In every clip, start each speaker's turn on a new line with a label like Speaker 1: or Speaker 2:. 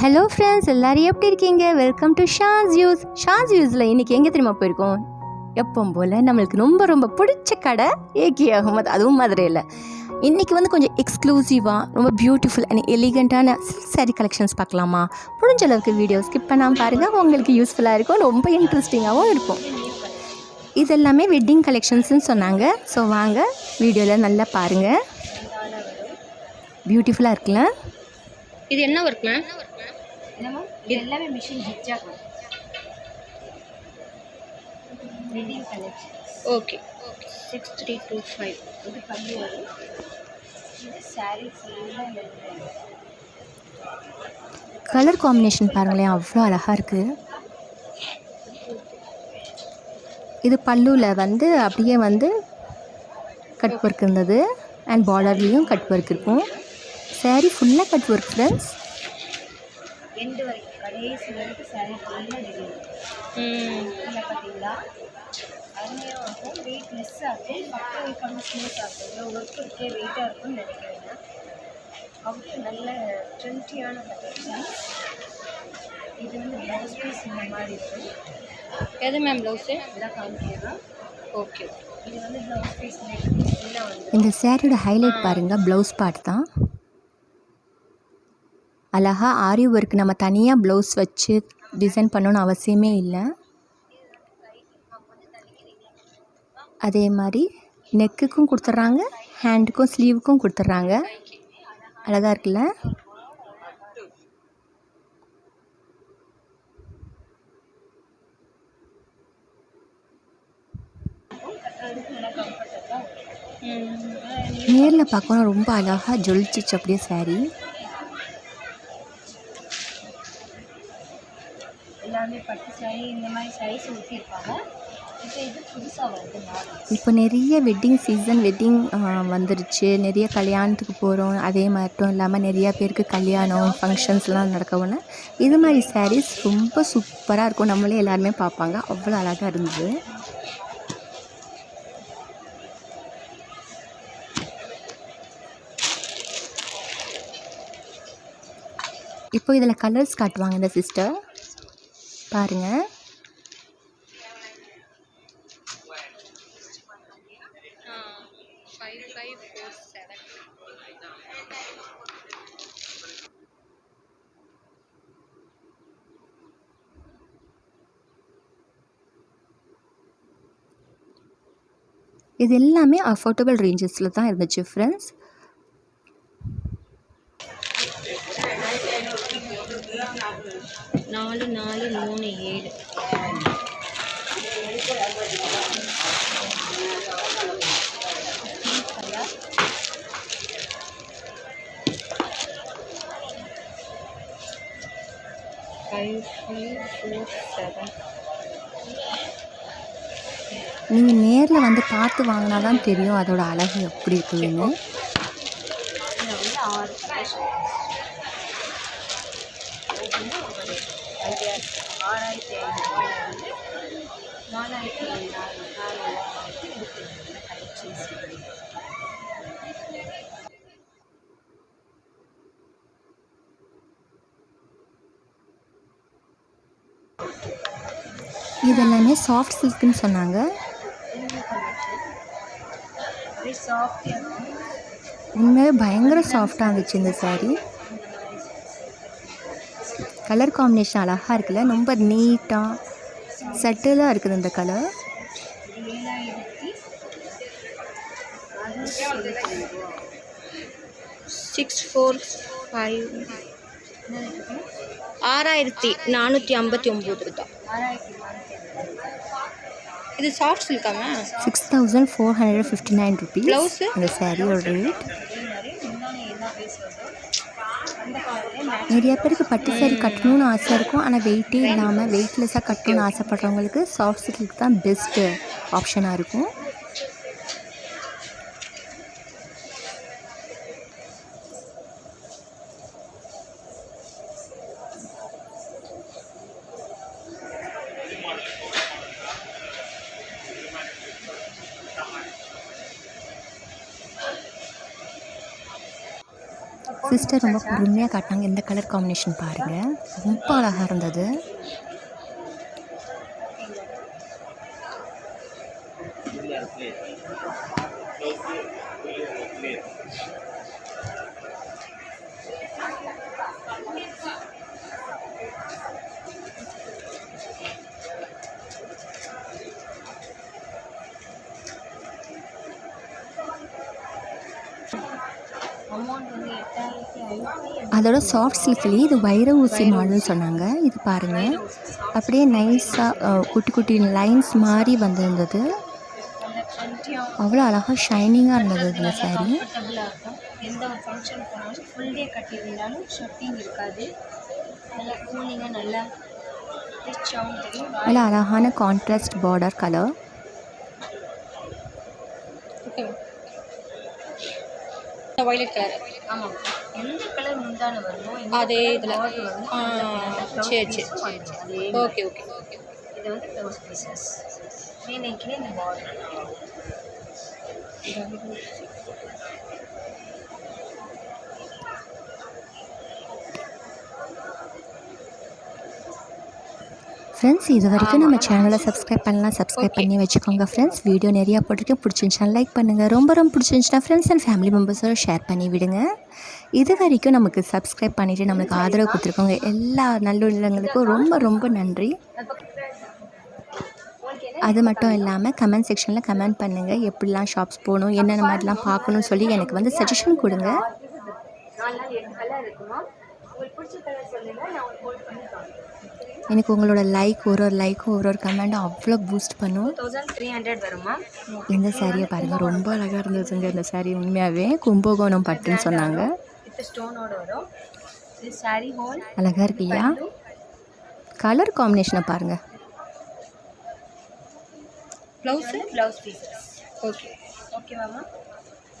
Speaker 1: Hello friends எல்லாரும் எப்படி இருக்கீங்க? வெல்கம் டு ஷாஸ் யூஸ் ஷாஸ் யூஸில் இன்றைக்கி எங்கே தெரியுமா போயிருக்கோம்? எப்பவும் போல் நம்மளுக்கு ரொம்ப ரொம்ப பிடிச்ச கடை ஏகே அகமது அதுவும் மதுரையில். இன்றைக்கி வந்து கொஞ்சம் எக்ஸ்க்ளூசிவாக ரொம்ப பியூட்டிஃபுல் அண்ட் எலிகண்ட்டான சில்க் saree கலெக்ஷன்ஸ் பார்க்கலாமா? முடிஞ்ச அளவுக்கு வீடியோ ஸ்கிப் பண்ணாமல் பாருங்கள் உங்களுக்கு யூஸ்ஃபுல்லாக இருக்கும் ரொம்ப இன்ட்ரெஸ்டிங்காகவும் இருக்கும். இது எல்லாமே வெட்டிங் கலெக்ஷன்ஸ்னு சொன்னாங்க. ஸோ வாங்க வீடியோவில் நல்லா பாருங்கள் பியூட்டிஃபுல்லாக இருக்குல்ல?
Speaker 2: இது என்ன ஒர்க் மேம்
Speaker 3: என்னமோ இது எல்லாமே machine wedding collection
Speaker 2: okay six three two five
Speaker 3: இது வரும். இது சாரீ ஃபுல்லாக
Speaker 1: கலர் காம்பினேஷன் பாருங்களேன் அவ்வளோ அழகாக இருக்குது இது பல்லுவில் வந்து அப்படியே வந்து கட் ஒர்க் இருந்தது. அண்ட் பார்டர்லேயும் கட் ஒர்க் இருக்கும். Saree ஃபுல்லாக கட் ஒர்க் ஃப்ரெண்ட்ஸ்
Speaker 3: எண்டு வரைக்கும் கடைசி வரைக்கும் சாரீ ஃபுல்லாக ரெடி இல்லை பார்த்தீங்களா அருமையாக இருக்கும். வெயிட் லெஸ் ஆகும் பக்கம் வைக்காமல் ஸ்மூத் ஆகும் இவ்வளோ ஒர்க் இருக்கே வெயிட்டாக இருக்கும்னு நினைக்கிறேன். அவ்வளோ நல்ல ட்ரெண்டியான கலெக்ஷன் இது வந்து ப்ளவுஸ் பீஸ் இந்த மாதிரி இருக்கும்
Speaker 2: எது மேம் ப்ளவுஸு
Speaker 3: இதெல்லாம் காமிக்கிறோம்
Speaker 2: ஓகே
Speaker 3: இது வந்து ப்ளவுஸ் பீஸ்
Speaker 1: இந்த சேரீயோட ஹைலைட் பாருங்கள் ப்ளவுஸ் பார்ட் தான். அழகா ஆரி ஒர்க் நம்ம தனியாக ப்ளவுஸ் வச்சு டிசைன் பண்ணணும்னு அவசியமே இல்லை. அதே மாதிரி நெக்குக்கும் கொடுத்துட்றாங்க ஹேண்டுக்கும் ஸ்லீவுக்கும் கொடுத்துட்றாங்க அழகாக இருக்குல்ல? நேரில் பார்க்கணும் ரொம்ப அழகாக ஜொலிச்சிச்சு அப்படியே saree
Speaker 3: எல்லாமே பட்டு சாரி இந்த மாதிரி சாரீஸ் ஊற்றிருப்பாங்க இப்போ இது புதுசாக வருது
Speaker 1: இப்போ நிறைய வெட்டிங் சீசன் வெட்டிங் வந்துருச்சு. நிறைய கல்யாணத்துக்கு போகிறோம் அதே மட்டும் இல்லாமல் நிறையா பேருக்கு கல்யாணம் ஃபங்க்ஷன்ஸ்லாம் நடக்கவுன்னு இது மாதிரி சாரீஸ் ரொம்ப சூப்பராக இருக்கும். நம்மளே எல்லாருமே பார்ப்பாங்க. அவ்வளோ அழகாக இருந்தது. இப்போ இதில் கலர்ஸ் காட்டுவாங்க இந்த சிஸ்டர் பாருங்கள்
Speaker 2: ஃபைவ் செவன்
Speaker 1: இது எல்லாமே அஃபோர்டபுள் ரேஞ்சஸில் தான் இருந்துச்சு ஃப்ரெண்ட்ஸ்
Speaker 2: நாலு நாலு மூணு ஏழு.
Speaker 1: நீங்கள் நேரில் வந்து பார்த்து வாங்கினா தான் தெரியும் அதோட அழகு எப்படி இருக்குதுன்னு
Speaker 3: இதில் வந்து ஆறு கலர்ஸ் ஐடியா ஆறாயிரத்தி ஐநூறுபாயில் வந்து நாலாயிரத்தி நாலு நாலு வரைக்கும் இருக்குது கலெக்ஷன்ஸ்
Speaker 1: இது எல்லாமே சாஃப்ட் சில்க்குன்னு சொன்னாங்க உண்மையாகவே பயங்கர சாஃப்டாக இருந்துச்சு இந்த saree. கலர் காம்பினேஷன் அழகாக இருக்குல்ல? ரொம்ப நீட்டாக சட்டிலாக இருக்குது இந்த கலர்
Speaker 3: ரூபா
Speaker 2: சிக்ஸ் ஃபோர் ஃபைவ் ஆறாயிரத்தி நானூற்றி ஐம்பத்தி ஒம்பது
Speaker 3: நானூற்றி
Speaker 2: இது soft Chilika ma'am
Speaker 1: six thousand four hundred fifty nine rupees
Speaker 2: Blouse?
Speaker 1: இந்த சாரியோட ரேட் நிறைய பேருக்கு பட்டு சாரி கட்டணும்னு ஆசை இருக்கும். ஆனால் வெயிட்டே இல்லாமல் வெயிட்லெஸ்ஸாக கட்டணும்னு ஆசைப்பட்றவங்களுக்கு சாஃப்ட் சில்க் தான் பெஸ்ட்டு ஆப்ஷனாக இருக்கும். சிஸ்டர் ரொம்ப பொறுமையாக காட்டினாங்க. இந்த கலர் காம்பினேஷன் பாருங்கள் ரொம்ப அழகாக இருந்தது. அதோட சாஃப்ட் சில்க்லேயே இது வைர ஊசி மாடல்னு சொன்னாங்க. இது பாருங்கள் அப்படியே நைஸாக குட்டி குட்டி லைன்ஸ் மாதிரி வந்திருந்தது. அவ்வளோ அழகாக ஷைனிங்காக இருந்தது இந்த saree.
Speaker 3: எந்த ஒரு ஃபங்க்ஷன் போனாலும் ஃபுல் டே கட்டியிருந்தாலும் ஷர்ட்டிங் இருக்காது நல்லா கூலிங்காக நல்லா ரிச்சாகவும் தெரியும்
Speaker 1: நல்ல அழகான contrast border colour
Speaker 2: violet colour
Speaker 3: ஆமாம் எந்த கலர் முந்தான வருமோ
Speaker 2: அதே இதில். சரி சரி. ஓகே ஓகே ஓகே
Speaker 3: இது. வந்து ப்ளவுஸ் பீசஸ் மீனைக்கு இந்த பார்டர்
Speaker 1: ஃப்ரெண்ட்ஸ் இது வரைக்கும் நம்ம சேனலை சப்ஸ்கிரைப் பண்ணலாம் சப்ஸ்கிரைப் பண்ணி வச்சுக்கோங்க ஃப்ரெண்ட்ஸ் வீடியோ நிறையா போட்டிருக்கேன் பிடிச்சிருந்துச்சுன்னா லைக் பண்ணுங்கள் ரொம்ப ரொம்ப பிடிச்சிருந்துச்சுன்னா ஃப்ரெண்ட்ஸ் அண்ட் ஃபேமிலி மெம்பர்ஸோட ஷேர் பண்ணி விடுங்க. இது வரைக்கும் நமக்கு சப்ஸ்கிரைப் பண்ணிவிட்டு நம்மளுக்கு ஆதரவு கொடுத்துருக்கோங்க எல்லா நல்லுள்ளங்களுக்கும் ரொம்ப ரொம்ப நன்றி. அது மட்டும் இல்லாமல் கமெண்ட் செக்ஷனில் கமெண்ட் பண்ணுங்கள் எப்படிலாம் ஷாப்ஸ் போகணும் என்னென்ன மாதிரிலாம் பார்க்கணும்னு சொல்லி எனக்கு வந்து சஜஷன் கொடுங்க.
Speaker 3: நாலு நாள் எட்டு கலர் இருக்குமா உங்களுக்கு பிடிச்ச கலர் சொல்லுங்க. நான் உங்களுக்கு ஹோல்ட் பண்ணி
Speaker 1: எனக்கு உங்களோட லைக் ஒரு ஒரு லைக்கும் ஒரு ஒரு கமெண்ட்டும் அவ்வளோ பூஸ்ட் பண்ணும்.
Speaker 3: தௌசண்ட் த்ரீ ஹண்ட்ரட் வருமா?
Speaker 1: இந்த சாரியை பாருங்கள் ரொம்ப அழகாக இருந்ததுங்க இந்த சாரி உண்மையாகவே கும்பகோணம் பட்டுன்னு சொன்னாங்க.
Speaker 3: வித் ஸ்டோனோட வரும். இது சாரி ஹோல்
Speaker 1: அழகாக இருக்கு இல்லையா கலர் காம்பினேஷனை பாருங்கள்
Speaker 2: ப்ளவுஸு
Speaker 3: ப்ளவுஸ் பீசஸ்
Speaker 2: ஓகே
Speaker 3: ஓகேவாம்மா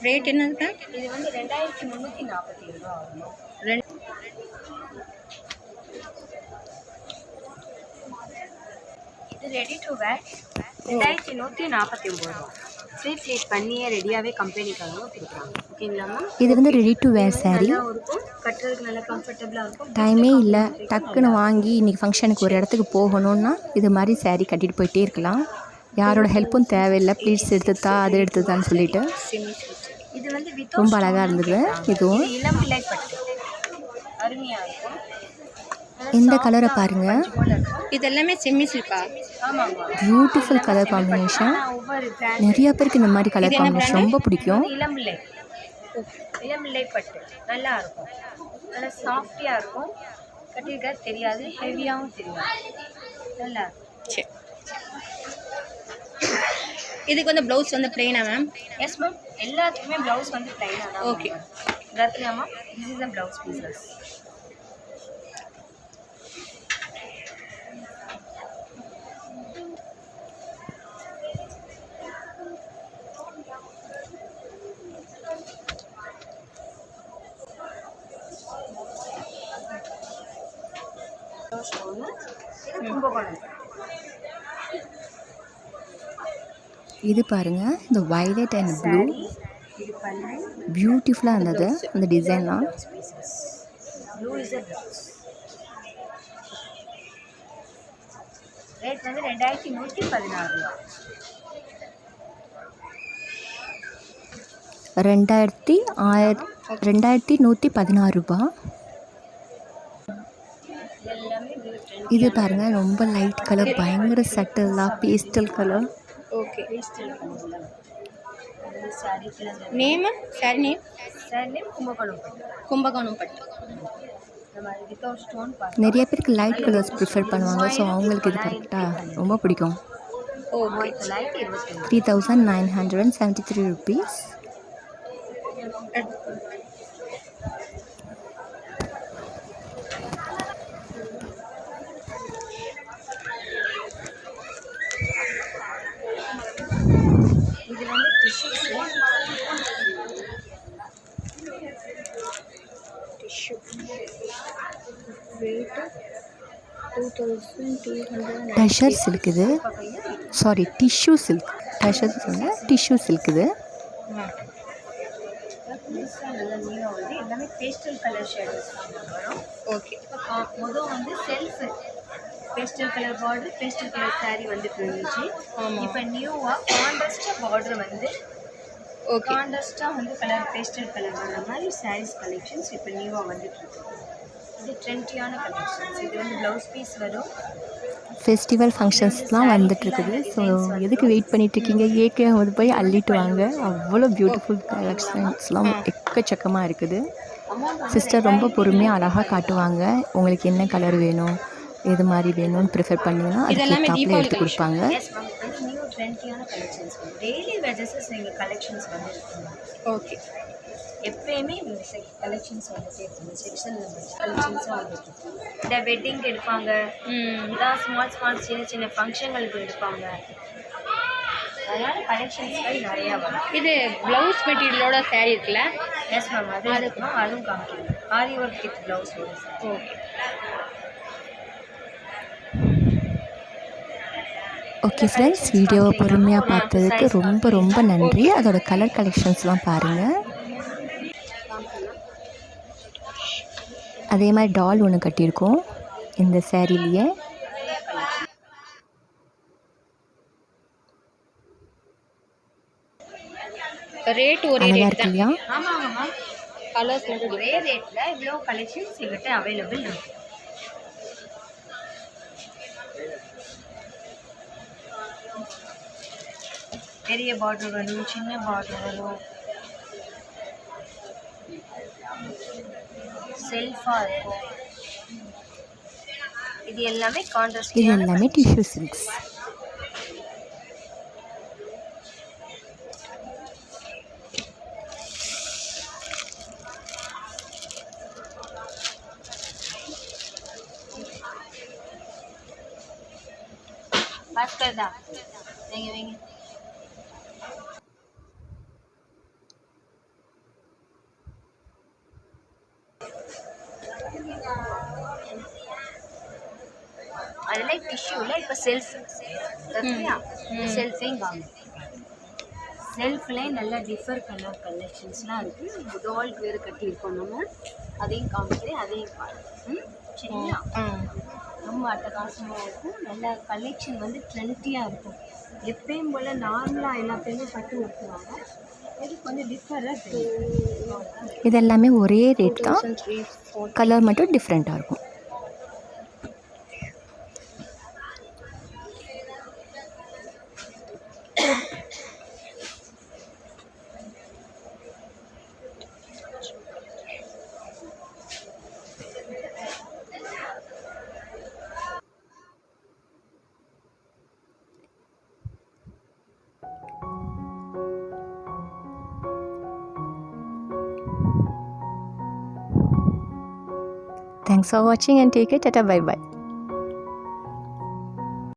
Speaker 2: ரேட் என்னதுக்கா?
Speaker 3: இது வந்து ரெண்டாயிரத்தி முந்நூற்றி நாற்பத்தி ஏழு ரூபா வரும்
Speaker 2: ரெண்டு
Speaker 3: இது ரெடி டு வேர் ரெண்டாயிரத்தி நூற்றி நாற்பத்தி ஒம்பது ரூபா ஃப்ரீ ப்ளீட் பண்ணியே ரெடியாகவே கம்பெனிக்காரங்க கொடுக்குறாங்க. ஓகேங்களாம்மா
Speaker 1: இது வந்து ரெடி டு வேர்
Speaker 3: இருக்கும். கட்டுறதுக்கு நல்லா கம்ஃபர்டபுளாக இருக்கும்.
Speaker 1: டைமே இல்லை. டக்குன்னு வாங்கி இன்றைக்கி ஃபங்க்ஷனுக்கு ஒரு இடத்துக்கு போகணுன்னா இது மாதிரி saree கட்டிட்டு போயிட்டே இருக்கலாம். யாரோட ஹெல்ப்பும் தேவையில்லை. ப்ளீட்ஸ் எடுத்துத்தா அது எடுத்துதான்னு சொல்லிட்டு.
Speaker 3: இது வந்து
Speaker 1: ரொம்ப அழகாக இருந்தது. இதுவும்
Speaker 3: இளம் பிள்ளை பட்டு. அருமையாக இருக்கும்.
Speaker 1: இந்த கலரை பாருங்கள்
Speaker 3: போல இருக்கும்
Speaker 2: இது எல்லாமே செம்மி சில்கா
Speaker 1: பியூட்டிஃபுல் கலர் காம்பினேஷன் நிறைய பேருக்கு இந்த மாதிரி கலர் காம்பினேஷன் ரொம்ப பிடிக்கும்.
Speaker 3: இளம்பிள்ளை இளம்பிள்ளை பட்டு. நல்லா இருக்கும். நல்லா சாஃப்டியாக இருக்கும். கட்டியிருக்க? தெரியாது. ஹெவியாகவும் தெரியாது. நல்லா இருக்கும்.
Speaker 2: சரி. இதுக்கு வந்து ப்ளவுஸ் வந்து பிளெயினா மேம்
Speaker 3: எஸ் மேம் எல்லாத்துக்குமே ப்ளவுஸ் வந்து தான்
Speaker 2: Okay.
Speaker 3: Ratnamma this is the blouse pieces Kumbakonam
Speaker 1: இது பாருங்கள் இந்த violet அண்ட் ப்ளூ பியூட்டிஃபுல்லாக இருந்தது அந்த டிசைன்லாம்.
Speaker 3: ரேட் வந்து ரெண்டாயிரத்தி நூற்றி பதினாறு ரூபா.
Speaker 1: ரெண்டாயிரத்தி ஆயிர ரெண்டாயிரத்தி நூற்றி பதினாறு ரூபா. இது பாருங்கள் ரொம்ப லைட் கலர் பயங்கர சட்டலாக pastel colour
Speaker 2: okay name sorry name
Speaker 3: sorry name Kumbakonam
Speaker 2: Kumbakonam பட்டு
Speaker 1: நிறைய பேருக்கு லைட் கலர்ஸ் ப்ரிஃபர் பண்ணுவாங்க ஸோ அவங்களுக்கு இது கரெக்டாக ரொம்ப பிடிக்கும். Three thousand nine hundred and seventy three rupees
Speaker 3: இது வந்து tissues
Speaker 2: tissue rate two thousand two hundred
Speaker 1: tussar silk இது. சாரி டிஷ்யூ சில்க் டஷர் சொன்ன டிஷ்யூ சில்க் இது.
Speaker 3: புதுசாக நல்ல நியூவாக வந்து எல்லாமே பேஸ்டல் கலர் ஷேடோஸ் வரும்
Speaker 2: ஓகே
Speaker 3: மொதல் வந்து self pastel colour border pastel colour saree வந்துட்டு இருந்துச்சு. இப்போ நியூவாக கான்ட்ராஸ்டாக பார்டர் வந்து
Speaker 2: ஓகே
Speaker 3: கான்ட்ராஸ்டாக வந்து கலர் பேஸ்டல் கலர் வர மாதிரி sarees கலெக்ஷன்ஸ் இப்போ நியூவாக வந்துட்டு இருக்கு. இது ட்ரெண்டியான கலெக்ஷன்ஸ் இது வந்து ப்ளவுஸ் பீஸ் வரும்.
Speaker 1: ஃபெஸ்டிவல் ஃபங்க்ஷன்ஸ்லாம் வந்துட்டுருக்குது. ஸோ எதுக்கு வெயிட் பண்ணிகிட்ருக்கீங்க ஏகே வந்து போய் அள்ளிட்டு வாங்க அவ்வளோ பியூட்டிஃபுல் கலெக்ஷன்ஸ்லாம் எக்கச்சக்கமாக இருக்குது. சிஸ்டர் ரொம்ப பொறுமையாக அழகாக காட்டுவாங்க. உங்களுக்கு என்ன கலர் வேணும்? எது மாதிரி வேணும்னு ப்ரிஃபர் பண்ணிங்கன்னா அதுக்கு எடுத்து கொடுப்பாங்க.
Speaker 3: எஸ் மேம் வந்து நியூ ட்ரெண்டியான கலெக்ஷன்ஸ் டெய்லி வேஜஸஸ் எங்கள் கலெக்ஷன்ஸ் வந்து இருக்குங்க
Speaker 2: ஓகே
Speaker 3: எப்பயுமே இந்த கலெக்ஷன்ஸ் வந்துட்டே இருக்கும். செக்ஷனில் கலெக்ஷன்ஸும் வந்துட்டு. இந்த வெட்டிங் எடுப்பாங்க.
Speaker 2: ம்
Speaker 3: இதான் ஸ்மால் ஸ்மால் சின்ன சின்ன ஃபங்க்ஷன்களுக்கு எடுப்பாங்க. அதனால கலெக்ஷன்ஸ்கள் நிறையா வரும்.
Speaker 2: இது ப்ளவுஸ் மெட்டீரியலோட saree இருக்குல்ல?
Speaker 3: எஸ் மேம் அது இருக்குமா அதுவும் காமிக்கிறேன் ஆரி ஒர்க் வித் ப்ளவுஸ் வரும்
Speaker 2: ஓகே
Speaker 1: ஓகே ஃப்ரெண்ட்ஸ் வீடியோவை பொறுமையாக பார்த்ததுக்கு ரொம்ப ரொம்ப நன்றி. அதோட கலர் கலெக்ஷன்ஸ்லாம் பாருங்கள் அதே மாதிரி டால் ஒன்று கட்டியிருக்கோம். இந்த சேரீலேயே.
Speaker 2: ரேட் ஒரே ரேட்
Speaker 1: இருக்கு
Speaker 2: தான்.
Speaker 3: ஆமாங்கம்மா.
Speaker 2: கலர்ஸ்
Speaker 3: ஒரே ரேட்டில் இவ்வளோ கலெக்ஷன்ஸ் எங்கிட்ட அவைலபிள் இருக்கு பெரிய பார்டர் வரும் சின்ன பார்டர் வரும் செல்ஃபாக இருக்கும் இது எல்லாமே
Speaker 1: இது
Speaker 3: கான்ட்ராஸ்ட்
Speaker 1: எல்லாமே டிஷ்யூ சில்க்ஸ்
Speaker 3: பாஸ்கர் தான். வைங்க வைங்க. அதெல்லாம் டிஷ்யூவில் இப்போ செல்ஃப் ஓகேயா செல்ஃபையும் வாங்க. செல்ஃப்லேயே நல்ல டிஃபர் கலர் கலெக்ஷன்ஸ்லாம் இருக்குது டால்க்கு வேறு கட்டியிருக்கோம் நம்ம. அதையும் காமிக்கிறேன் அதையும் பாருங்க. சரிங்களா ரொம்ப அட்டகாசமாக இருக்கும். நல்ல கலெக்ஷன் வந்து ட்ரெண்டியாக இருக்கும். எப்பயும் போல் நார்மலாக எல்லா பேருமே பட்டு ஊற்றுவாங்க இது கொஞ்சம் டிஃபராக தெரியும்
Speaker 1: இது எல்லாமே ஒரே ரேட் தான். கலர் மட்டும் டிஃப்ரெண்ட்டாக இருக்கும். Thanks for watching and take it. Tata bye bye.